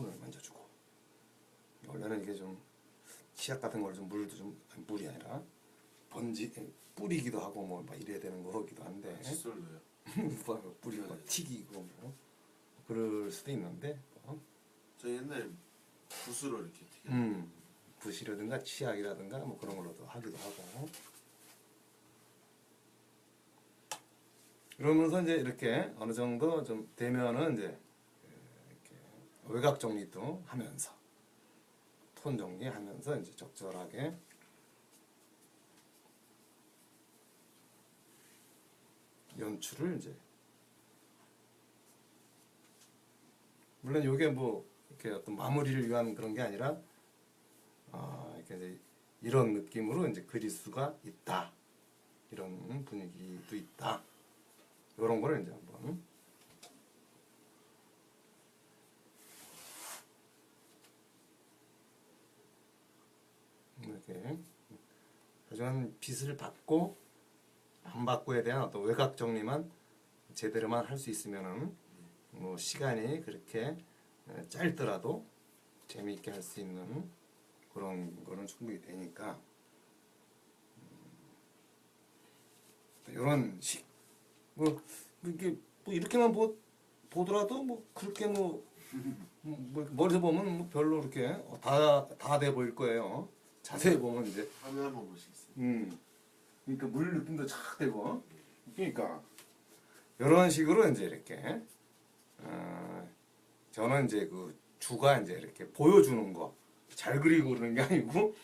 손을 만져주고. 원래는 이게 좀 치약 같은 걸 좀 물도 좀 아니, 물이 아니라 번지 뿌리기도 하고 뭐 막 이래야 되는 거기도 한데. 칫솔로요. 뭐 뿌리고 막 튀기고 뭐. 그럴 수도 있는데 뭐, 저 옛날 붓으로 이렇게 튀겨. 음 붓이라든가 치약이라든가 뭐 그런 걸로도 하기도 하고. 그러면서 이제 이렇게 어느 정도 좀 되면은 이제 외곽 정리도 하면서 톤 정리하면서 이제 적절하게. 연출을 이제. 물론 이게 뭐 이렇게 어떤 마무리를 위한 그런 게 아니라 아 이렇게 이제 이런 느낌으로 이제 그릴 수가 있다. 이런 분위기도 있다. 이런 거를 이제 한번 이렇게 빛을 받고 안 받고에 대한 어떤 외곽 정리만 제대로만 할 수 있으면은 뭐 시간이 그렇게 에, 짧더라도 재미있게 할 수 있는 그런 거는 충분히 되니까 이런 식, 뭐 이게 뭐 이렇게만 보, 보더라도 뭐 그렇게 뭐, 뭐 머리에서 보면 뭐 별로 이렇게 다다 돼 보일 거예요. 자세히 보면 이제 화면 한번 보시겠어요? 음. 그러니까 물 느낌도 착 되고. 그러니까 이런 식으로 이제 이렇게 어, 저는 이제 그 주가 이제 이렇게 보여주는 거 잘 그리고 그러는 게 아니고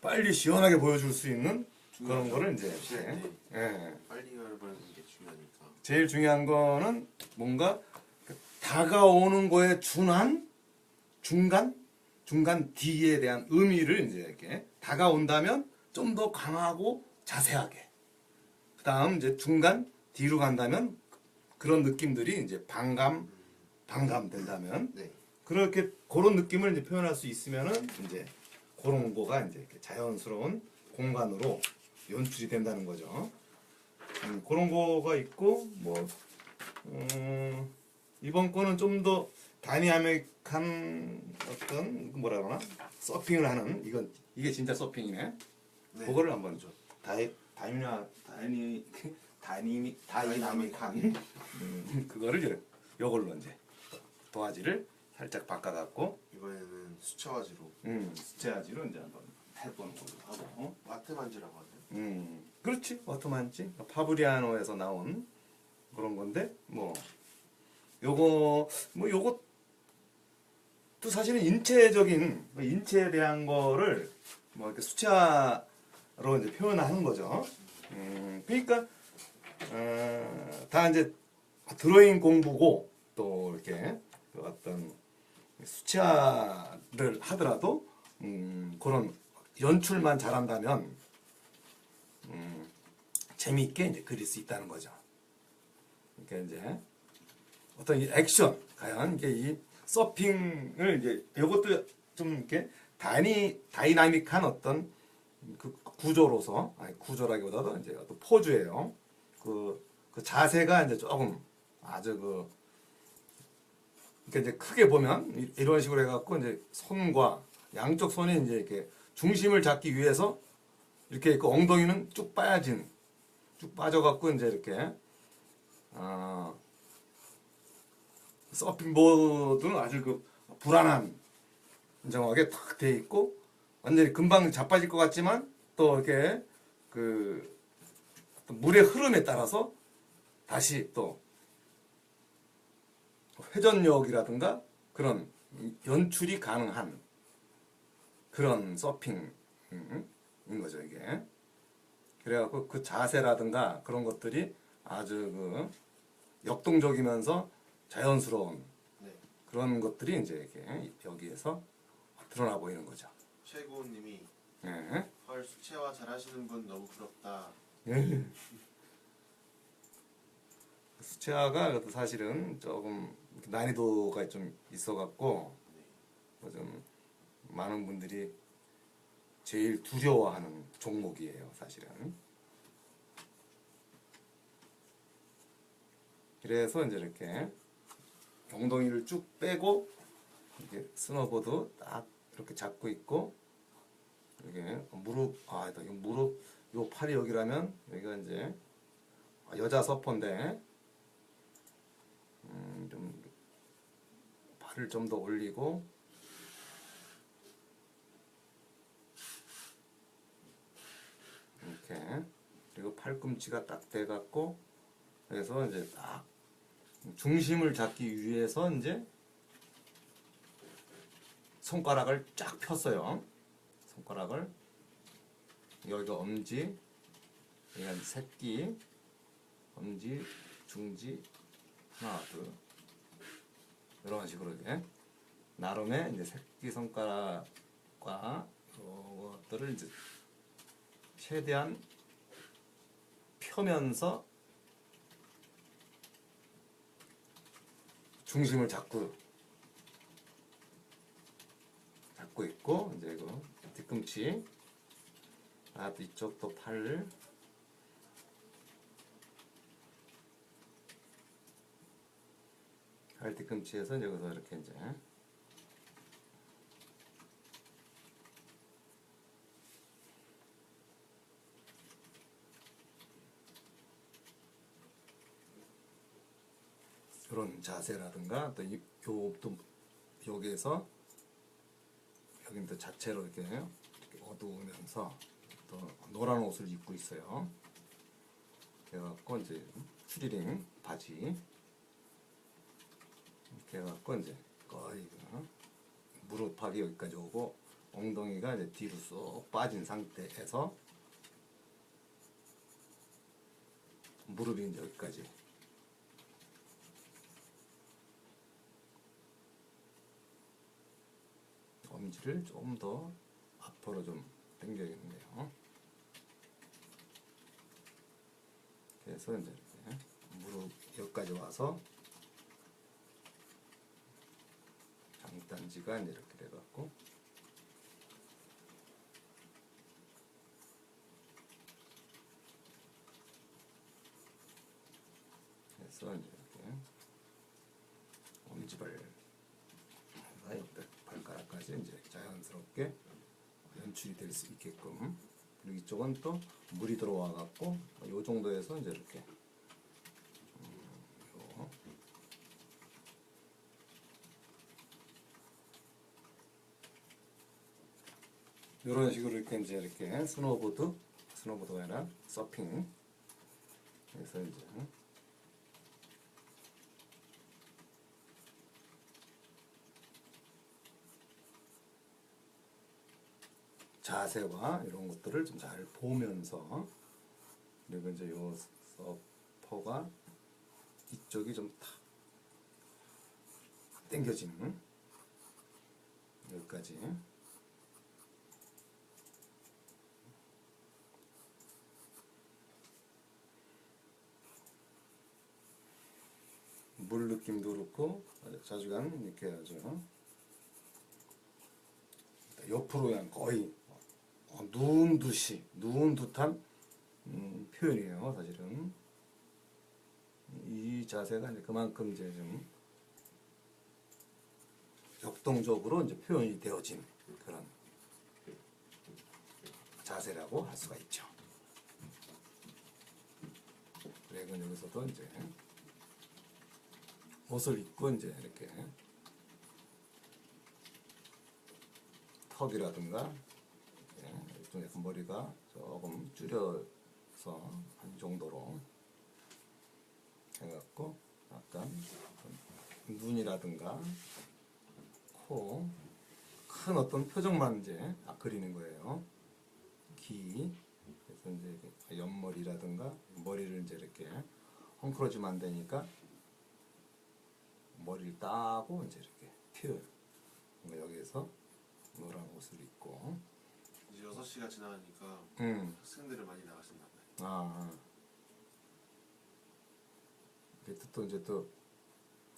빨리 시원하게 보여줄 수 있는 그런 거를 이제 이렇게 예. 빨리 가는 게 중요하니까. 제일 중요한 거는 뭔가 그 다가오는 거에 준한 중간 중간 D에 대한 의미를 이제 이렇게 다가온다면 좀 더 강하고 자세하게 그 다음 이제 중간 D로 간다면 그런 느낌들이 이제 반감 반감 된다면 네. 그렇게 그런 느낌을 이제 표현할 수 있으면은 이제 그런 거가 이제 이렇게 자연스러운 공간으로 연출이 된다는 거죠. 음, 그런 거가 있고 뭐 음, 이번 거는 좀더 다이나믹한 어떤 그 뭐라 그러나 서핑을 하는 이건 이게 진짜 서핑이네. 네. 그거를 한번 좀 다이 다이나 다이니 다이니 다이나믹한 음, 그거를 이제 요걸로 이제 도화지를 살짝 바꿔갖고 이번에는 수채화지로 음, 수채화지로 이제 한번 해보는 걸로 하고. 어? 마트 반지라고 하나요? 음, 그렇지. 와토만치. 파브리아노에서 나온 그런 건데, 뭐, 요거, 뭐, 요것 도 사실은 인체적인, 뭐 인체에 대한 거를 뭐, 이렇게 수채화로 이제 표현하는 거죠. 음, 그러니까, 어, 다 이제 드로잉 공부고, 또 이렇게 그 어떤 수채화를 하더라도, 음, 그런 연출만 잘한다면, 음, 재미있게 이제 그릴 수 있다는 거죠. 그러니까 이제 어떤 이 액션, 과연 이게 이 서핑을 이제 이것도 좀 이렇게 다이니 다이나믹한 어떤 그 구조로서 아니 구조라기보다도 이제 어떤 포즈예요. 그, 그 자세가 이제 조금 아주 그 그러니까 이제 크게 보면 이- 이런 식으로 해갖고 이제 손과 양쪽 손이 이제 이렇게 중심을 잡기 위해서 이렇게 있고 엉덩이는 쭉 빠진 쭉 빠져갖고 이제 이렇게 어, 서핑보드는 아주 그 불안한 정하게 탁 돼 있고 완전히 금방 자빠질 것 같지만 또 이렇게 그 물의 흐름에 따라서 다시 또 회전력이라든가 그런 연출이 가능한 그런 서핑인 거죠 이게. 그래갖고 그 자세라든가 그런 것들이 아주 그 역동적이면서 자연스러운 네. 그런 것들이 이제 이렇게 여기에서 드러나 보이는 거죠. 최고님이 예. 헐 수채화 잘하시는 분 너무 부럽다. 예. 수채화가 그래도 사실은 조금 난이도가 좀 있어갖고 뭐좀 많은 분들이 제일 두려워하는 종목이에요, 사실은. 그래서 이제 이렇게 엉덩이를 쭉 빼고 이렇게 스노보드 딱 이렇게 잡고 있고 이게 무릎 아 이거 무릎 요 팔이 여기라면 여기가 이제 여자 서퍼인데 음, 좀 팔을 좀 더 올리고 이렇게 그리고 팔꿈치가 딱 돼갖고 그래서 이제 딱 중심을 잡기 위해서 이제 손가락을 쫙 폈어요. 손가락을 여기가 엄지, 여기가 새끼, 엄지, 중지, 하나, 둘 이런 식으로 이제 나름의 이제 새끼 손가락과 이것들을 이제 최대한 펴면서 중심을 잡고 잡고 있고 이제 이거 뒤꿈치. 아 이쪽도 팔팔 뒤꿈치에서 여기서 이렇게 이제 그런 자세라든가 또 이, 요또 여기에서 여기는 또 자체로 이렇게, 이렇게 어두우면서 또 노란 옷을 입고 있어요. 그래갖고 이제 추리링 바지 해갖고 이제 거의 그 무릎팍이 여기까지 오고 엉덩이가 이제 뒤로 쏙 빠진 상태에서 무릎이 이제 여기까지 엄지를 좀 더 앞으로 좀 당겨야겠네요. 그래서 이제 무릎 여기까지 와서 장단지가 이렇게 돼갖고 그래서 이렇게 엄지발 발가락까지 이제 자연스럽게 연출이 될 수 있게끔. 그리고 이쪽은 또 물이 들어와 갖고 요 정도에서 이제 이렇게 이런 식으로 이렇게 이제 이렇게 스노보드 스노보드가 아니라 서핑. 그래서 이제 자세와 이런 것들을 좀 잘 보면서 그리고 이제 요 서퍼가 이쪽이 좀 탁 당겨지는 여기까지 물 느낌도 그렇고 자주간 이렇게 하죠. 옆으로 그냥 거의 어, 누운 듯이 누운 듯한 음, 표현이에요 사실은 이 자세가 이제 그만큼 이제 좀 역동적으로 이제 표현이 되어진 그런 자세라고 할 수가 있죠. 그리고 여기서도 이제 옷을 입고 이제 이렇게 턱이라든가 약간 머리가 조금 줄여서 한 정도로 해갖고 약간 좀 눈이라든가 코 큰 어떤 표정만 이제 딱 그리는 거예요. 귀 그래서 이제 옆머리라든가 머리를 이제 이렇게 헝클어지면 안 되니까 머리를 따고 이제 이렇게 표현 그러니까 여기에서 노란 옷을 입고 6시가 지나가니까 음. 학생들을 많이 나가신다 봐요. 아. 그게 또 이제 또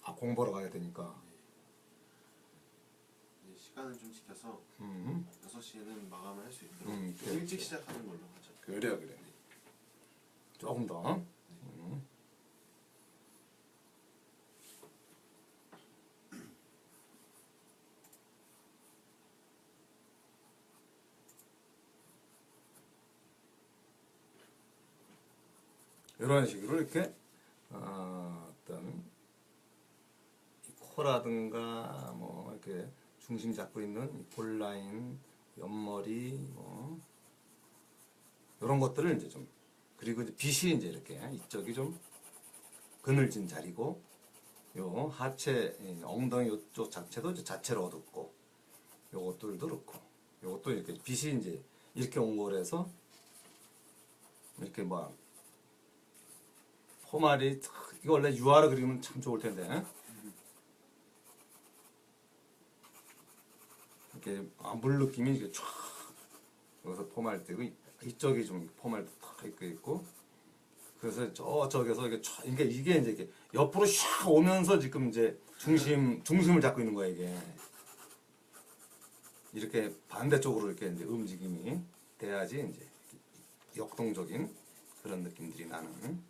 아, 공부하러 가야 되니까. 이제 시간을 좀 지켜서 음. 6시에는 마감을 할 수 있도록 음, 그래, 일찍 그래. 시작하는 걸로 하죠. 그래 그래. 조금 더. 음. 이런 식으로 이렇게 어, 이 코라든가 뭐 이렇게 중심 잡고 있는 이 볼라인, 옆머리 뭐 이런 것들을 이제 좀 그리고 이제 빛이 이제 이렇게 이쪽이 좀 그늘진 자리고 요 하체 이 엉덩이 이쪽 자체도 자체로 어둡고 요것들도 그렇고 요것도 이렇게 빛이 이제 이렇게 온 거라서 이렇게 뭐 포말이 탁- 이거 원래 유화로 그리면 참 좋을 텐데. 이렇게 아, 물 느낌이 이렇게 쫙 여기서 포말 뜨고 이- 이쪽이 좀 포말 탁 있고. 그래서 저 저기서 이게 쫙 이게 이제 이게 옆으로 샥 오면서 지금 이제 중심 중심을 잡고 있는 거야 이게. 이렇게 반대쪽으로 이렇게 이제 움직임이 돼야지 이제 역동적인 그런 느낌들이 나는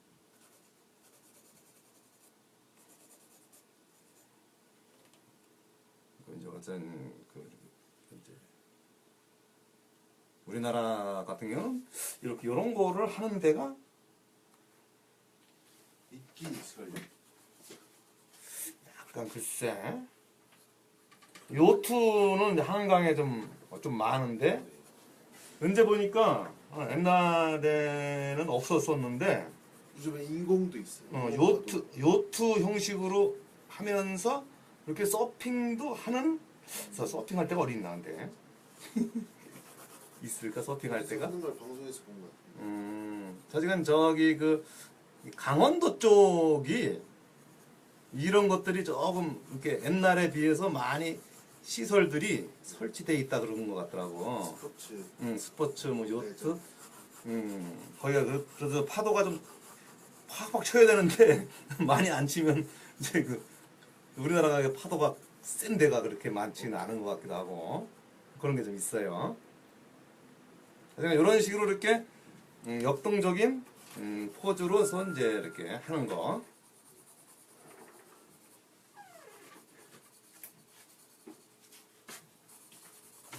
그 이제 어떤 그 이제 우리나라 같은 경우는 이렇게 이런 거를 하는 데가 있긴 있을걸요. 약간 글쎄 요트는 한강에 좀, 좀 많은데 언제 보니까 어, 옛날에는 없었었는데 요즘에 인공도 있어요. 어, 요트 요트 형식으로 하면서 이렇게 서핑도 하는 서- 서핑할 때가 어디 있나 근데. 있을까 서핑할 때가? 하는 걸 방송에서 본 것 같아요. 음, 사실은 저기 그 강원도 쪽이 이런 것들이 조금 이렇게 옛날에 비해서 많이 시설들이 설치돼 있다 그런 것 같더라고. 스포츠. 음, 스포츠 뭐 요트, 음, 거기가 그, 그래서 파도가 좀 팍팍 쳐야 되는데 많이 안 치면 이제 그 우리나라가 파도가 센 데가 그렇게 많지는 않은 것 같기도 하고 그런 게 좀 있어요. 이런 식으로 이렇게 음, 역동적인 음, 포즈로서 이제 이렇게 하는 거.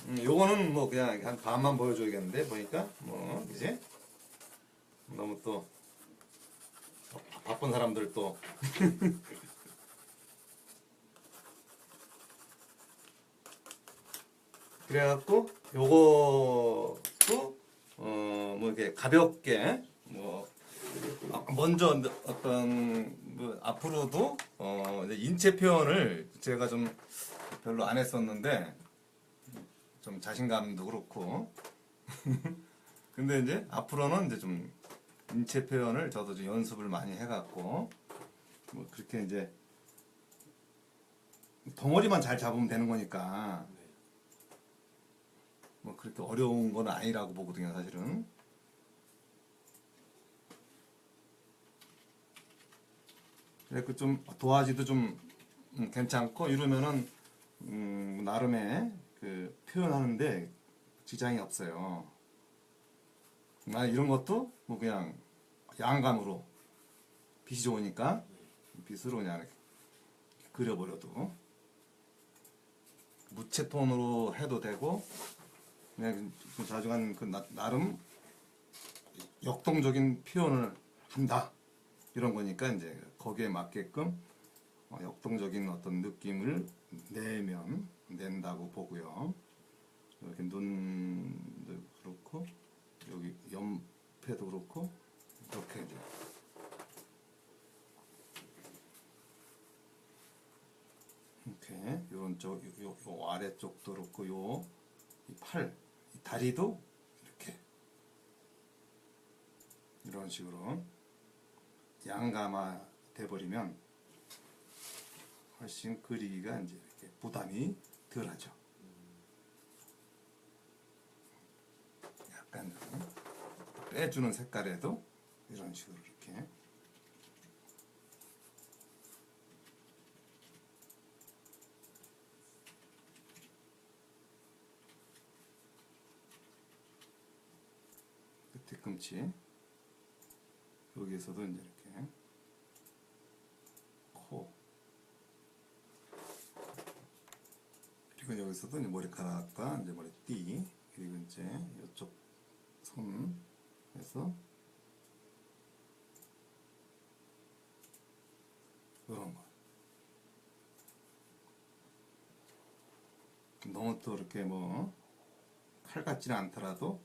음, 요거는 뭐 그냥 한 반만 보여줘야겠는데 보니까 뭐 이제 너무 또 바- 바쁜 사람들 또 그래갖고 요것도 어뭐 이렇게 가볍게 뭐 아, 먼저 어떤 뭐 앞으로도 어 인체 표현을 제가 좀 별로 안 했었는데 좀 자신감도 그렇고 근데 이제 앞으로는 이제 좀 인체 표현을 저도 좀 연습을 많이 해갖고 뭐 그렇게 이제 덩어리만 잘 잡으면 되는 거니까 네. 뭐 그렇게 어려운 건 아니라고 보거든요 사실은 그래서 좀 도화지도 좀 음, 괜찮고 이러면은 음, 나름의 그 표현하는데 지장이 없어요. 나 이런 것도 뭐 그냥 양감으로 빛이 좋으니까 빛으로 그냥 그려버려도 무채톤으로 해도 되고 그 자중한 그 나, 나름 역동적인 표현을 한다. 이런 거니까 이제 거기에 맞게끔 어, 역동적인 어떤 느낌을 내면 낸다고 보고요. 이렇게 눈도 그렇고 여기 옆에도 그렇고 이렇게 이제. 이렇게 요런 쪽, 요, 요, 요 아래쪽도 그렇고 요이 팔, 이 다리도 이렇게 이런 식으로 양감화 돼버리면 훨씬 그리기가 이제 이렇게 부담이 덜하죠. 약간 좀 빼주는 색깔에도 이런 식으로 이렇게 그 뒤꿈치 여기에서도 이제 이렇게 코 그리고 여기서도 이제 머리카락과 이제 머리띠 그리고 이제 이쪽 손에서 이런 거. 너무 또 이렇게 뭐 칼 같지는 않더라도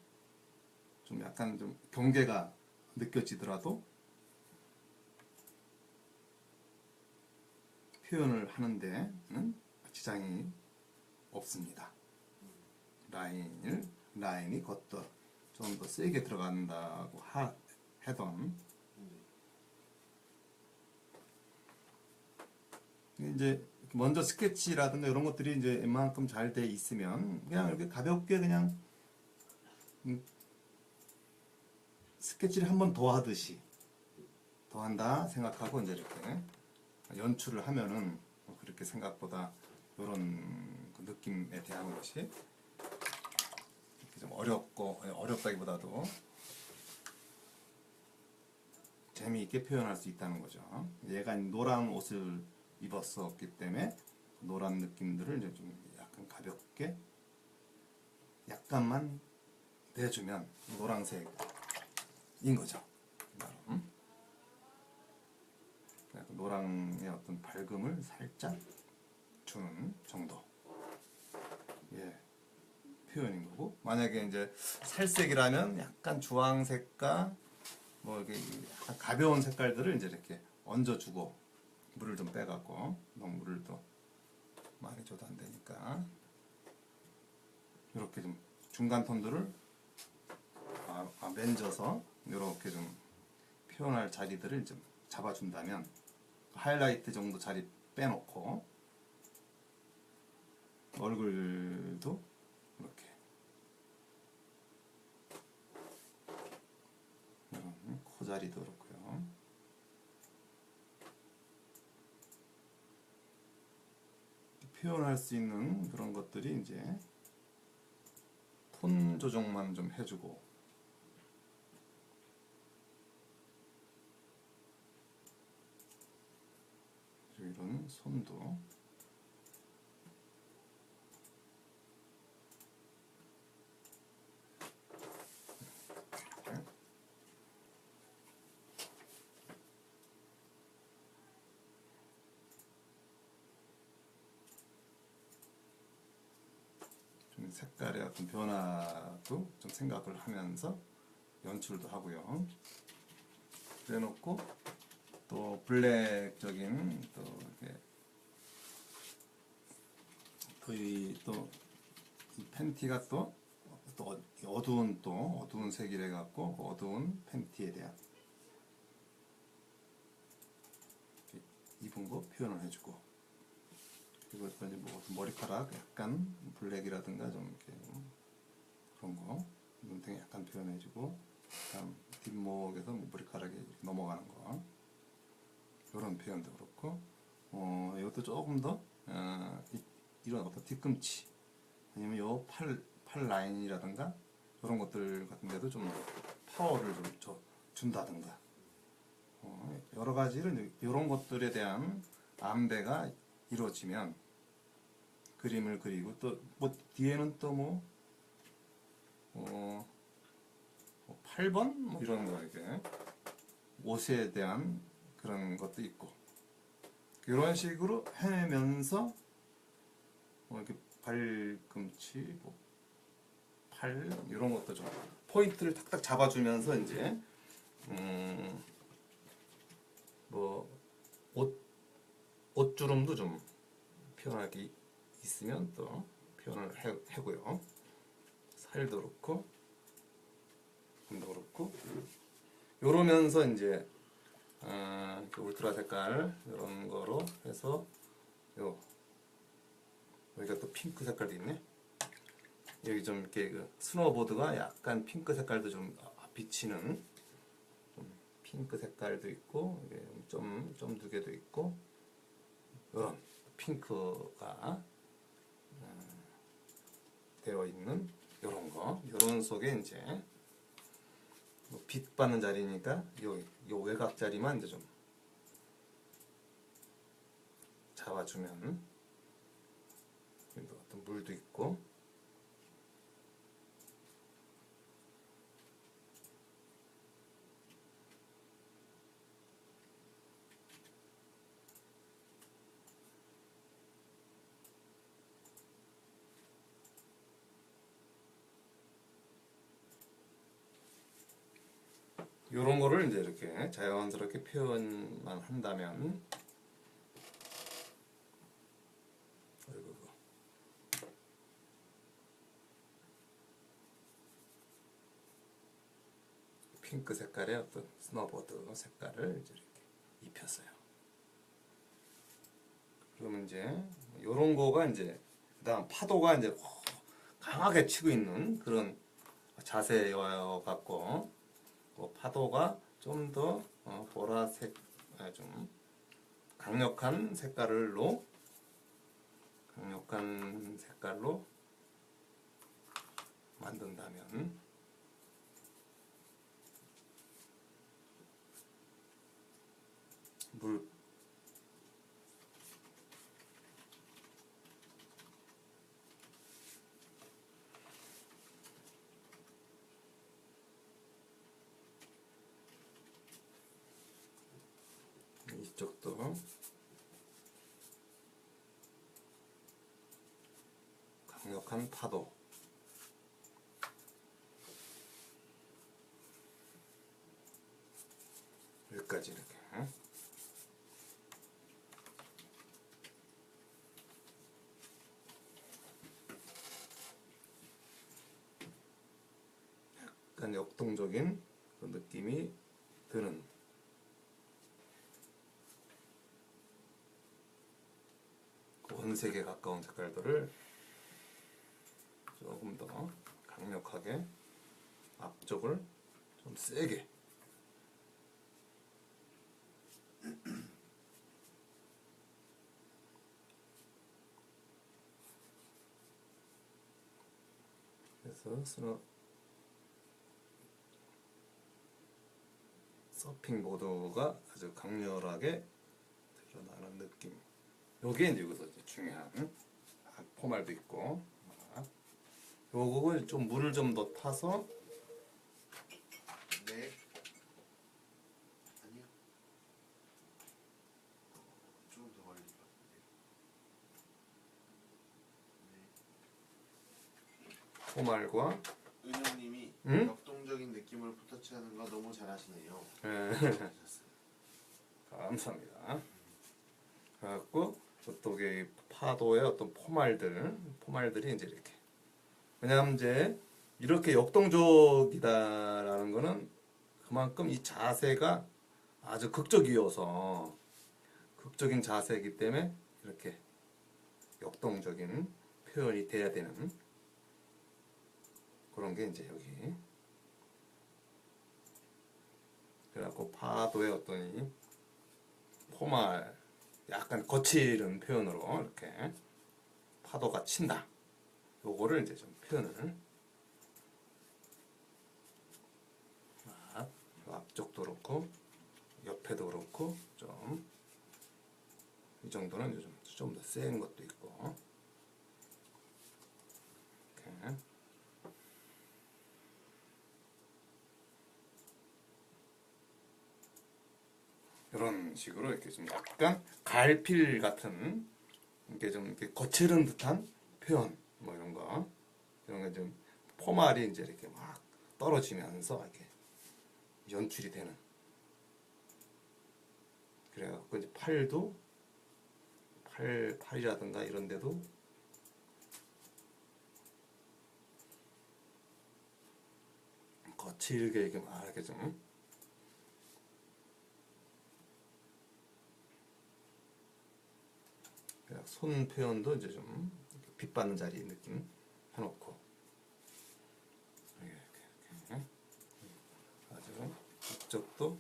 좀 약간 좀 경계가 느껴지더라도 표현을 하는데는 지장이 없습니다. 라인을 라인이 걷더 좀 더 세게 들어간다고 하, 해던 이제 먼저 스케치라든가 이런 것들이 이제 웬만큼 잘 돼 있으면 그냥 이렇게 가볍게 그냥 음, 스케치를 한 번 더 하듯이 더 한다 생각하고 이제 이렇게 연출을 하면은 뭐 그렇게 생각보다 이런 그 느낌에 대한 것이 좀 어렵고 아니, 어렵다기보다도 재미있게 표현할 수 있다는 거죠. 얘가 노란 옷을 입었었기 때문에 노란 느낌들을 이제 좀 약간 가볍게 약간만 내주면 노란색 인 거죠. 음? 노랑의 어떤 밝음을 살짝 주는 정도. 예. 표현인 거고 만약에 이제 살색이라면 약간 주황색과 뭐 이렇게 약간 가벼운 색깔들을 이제 이렇게 얹어주고 물을 좀 빼갖고 너무 물을 또 많이 줘도 안 되니까 이렇게 좀 중간 톤들을 아, 아, 맨져서 이렇게 좀 표현할 자리들을 좀 잡아준다면 하이라이트 정도 자리 빼놓고 얼굴도 이렇게 이런 코 자리도 그렇고요. 표현할 수 있는 그런 것들이 이제 톤 조정만 좀 해주고 이런 이렇게. 좀 색깔의 어떤 변화도 좀 생각을 하면서 연출도 하고요. 그래놓고 또 블랙적인 또 이렇게 또이또이 팬티가 또, 또 어두운 또 어두운 색이래 갖고 그 어두운 팬티에 대한 입은 거 표현을 해주고 그리고 또 이제 뭐 머리카락 약간 블랙이라든가 좀 이렇게 좀 그런 거 눈탱이 약간 표현해주고 그다음 뒷목에서 뭐 머리카락이 넘어가는 거 이런 표현도 그렇고 어 이것도 조금 더 어, 이, 이런 어떤 뒤꿈치 아니면 요팔팔 라인이라든가 이런 것들 같은 데도 좀 파워를 좀 줘, 준다든가. 어, 여러 가지를 이런 것들에 대한 안배가 이루어지면 그림을 그리고 또 뭐 뒤에는 또뭐 어, 뭐 8번? 뭐 이런 거 이게 옷에 대한 그런 것도 있고 이런 식으로 해내면서 뭐 이렇게 발꿈치, 뭐 팔 이런 것도 좀 포인트를 탁탁 잡아주면서 이제 음, 뭐옷 옷주름도 좀 표현하기 있으면 또 표현을 해, 하고요. 살도 그렇고 도 그렇고 요러면서 이제 아, 이렇게 울트라 색깔 이런 거로 해서 요 여기가 또 핑크 색깔도 있네. 여기 좀 이렇게 그 스노보드가 약간 핑크 색깔도 좀 비치는 좀 핑크 색깔도 있고 좀 좀 두 개도 있고 이런 핑크가 음, 되어 있는 이런 거 이런 속에 이제 뭐빛 받는 자리니까 요, 요 외곽 자리만 이제 좀 잡아주면 어떤 물도 있고. 이런 거를 이제 이렇게 자연스럽게 표현만 한다면 핑크 색깔의 어떤 스노보드 색깔을 이제 이렇게 입혔어요. 그러면 이제 이런 거가 이제 그다음 파도가 이제 강하게 치고 있는 그런 자세여 갖고 그 파도가 좀더 어, 보라색 아, 좀 강력한 색깔로 강력한 색깔로 만든다면 물 이쪽도 강력한 파도 여기까지 이렇게 그 느낌이 드는. 그 원색에 가까운 색깔들을 조금 더 강력하게 앞쪽을 좀 세게. 그래서 스노 서 핑 보드가 아주 강렬하게 드러나는 느낌. 요게 이제 여기서 이제 중요한 아, 포말도 있고. 아, 요거를 좀 물을 좀 더 타서 네. 아니요. 조금 더 걸릴 것 같은데. 포말과 은영님이 응? 느낌을 포터치하는 거 너무 잘하시네요. 예, 잘하셨어요. 감사합니다. 그래갖고 저쪽에 파도의 어떤 포말들, 포말들이 이제 이렇게. 왜냐하면 이제 이렇게 역동적이다라는 거는 그만큼 이 자세가 아주 극적이어서 극적인 자세이기 때문에 이렇게 역동적인 표현이 돼야 되는 그런 게 이제 여기. 그래갖고 파도의 어떤 이 포말 약간 거칠은 표현으로 이렇게 파도가 친다. 요거를 이제 좀 표현을 앞쪽도 그렇고 옆에도 그렇고 좀 이 정도는 좀 더 센 것도 있고 이렇게 이런 식으로 이렇게 좀 약간 갈필 같은 이렇게 좀 이렇게 거칠은 듯한 표현 뭐 이런 거. 이런 게 좀 포말이 이제 이렇게 막 떨어지면서 이렇게 연출이 되는. 그래갖고 이제 팔도 팔 팔이라든가 이런 데도 거칠게 이렇게 막 이렇게 좀 그냥 손 표현도 이제 좀 빛받는 자리 느낌 해놓고. 이렇게 이렇게 이렇게. 아주 이쪽도.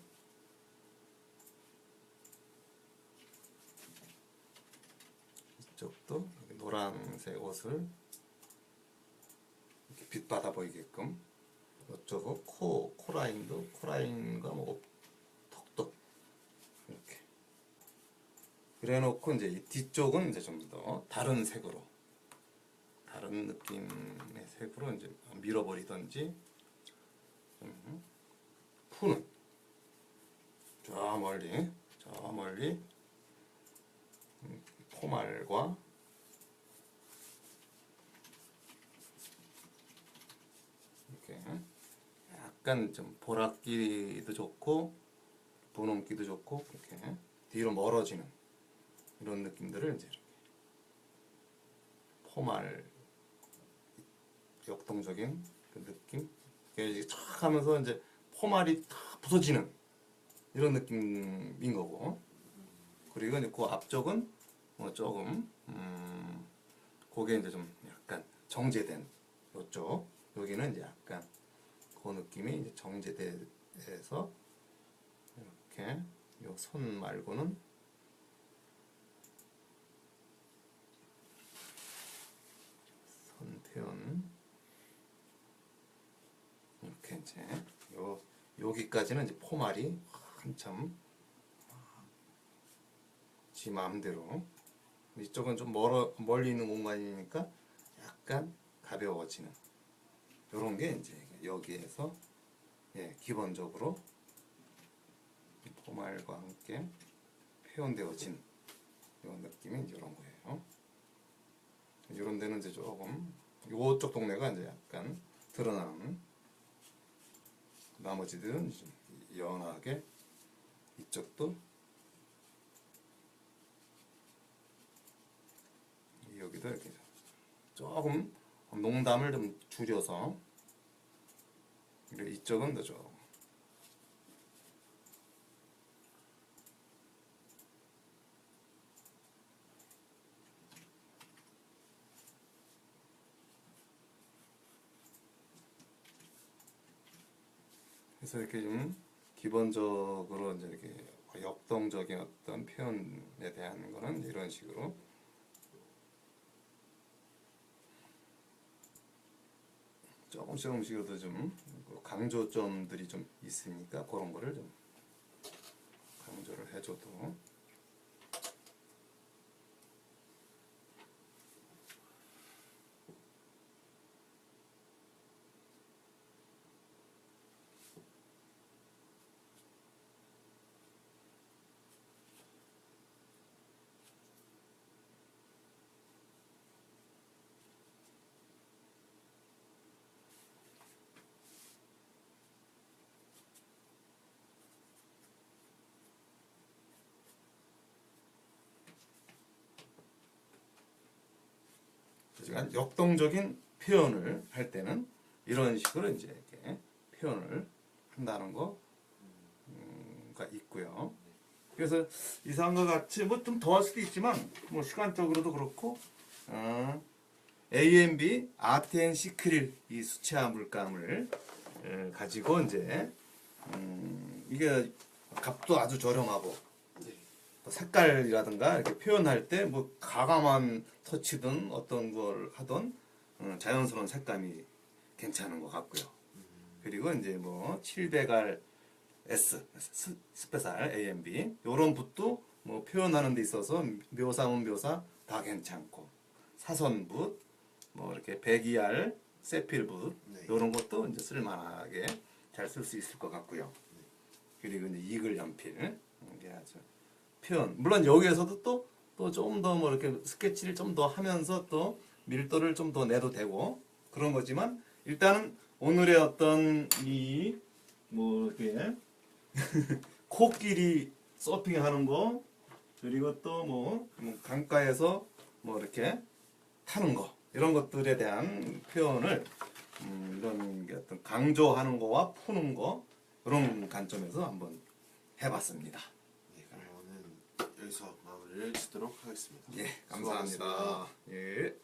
이쪽도 노란색 옷을 빛받아 보이게끔 이쪽은 코 코라인도 코라인과 뭐 턱도 이렇게 그래놓고 이제 이 뒤쪽은 이제 좀 더 다른 색으로 다른 느낌의 색으로 이제 밀어버리든지 좀 푸는 저 멀리 저 멀리 음, 포말과 이렇게 약간 좀 보랏기도 좋고 분홍기도 좋고 이렇게 뒤로 멀어지는 이런 느낌들을 이제 포말 역동적인 그 느낌? 이게 촥 하면서 이제 포말이 탁 부서지는 이런 느낌인 거고. 그리고 이제 그 앞쪽은 뭐 조금 음 그게 이제 좀 약간 정제된 요쪽. 여기는 이제 약간 그 느낌이 이제 정제돼서 이렇게 요 손 말고는 손 표현. 이렇게 이제 요 여기까지는 이제 포말이 한참 지 마음대로. 이쪽은 좀 멀어 멀리 있는 공간이니까 약간 가벼워지는. 이런 게 이제 여기에서 예 기본적으로 이 포말과 함께 표현되어진 이런 느낌이 이런 거예요. 이런 데는 이제 조금 요쪽 동네가 이제 약간 드러나는 나머지들은 좀 연하게 이쪽도 여기도 이렇게 조금 농담을 좀 줄여서 이쪽은 더좀 그래서 이렇게 좀 기본적으로 이제 이렇게 역동적인 어떤 표현에 대한 거는 이런 식으로. 조금씩 조금씩으로도 좀 강조점들이 좀 있으니까 그런 거를 좀 강조를 해줘도 하지만 역동적인 표현을 할 때는 이런 식으로 이제 이렇게 표현을 한다는 거가 있고요. 그래서 이상과 같이 뭐 좀 더 할 수도 있지만 뭐 시간적으로도 그렇고 어, AMB 아텐 시크릴 이 수채화 물감을 에, 가지고 이제 음, 이게 값도 아주 저렴하고 색깔이라든가 이렇게 표현할 때 뭐 가감한 터치든 어떤 걸 하던 어, 자연스러운 색감이 괜찮은 것 같고요. 그리고 이제 뭐 700R S 스- 스페셜 AMB 요런 붓도 뭐 표현하는 데 있어서 묘사문 묘사 다 괜찮고 사선 붓 뭐 이렇게 102R 세필 붓 네. 요런 것도 이제 쓸만하게 잘 쓸 수 있을 것 같고요. 그리고 이제 이글 연필 이게 아주 표현 물론 여기에서도 또 또 좀 더 뭐 이렇게 스케치를 좀 더 하면서 또 밀도를 좀 더 내도 되고 그런 거지만 일단은 오늘의 어떤 이 뭐 이렇게 코끼리 서핑하는 거 그리고 또뭐 강가에서 뭐 이렇게 타는 거 이런 것들에 대한 표현을 음, 이런 게 어떤 강조하는 거와 푸는 거 그런 관점에서 한번 해봤습니다. 여기서 마무리를 짓도록 하겠습니다. 예, 감사합니다. 수고하셨습니다. 예.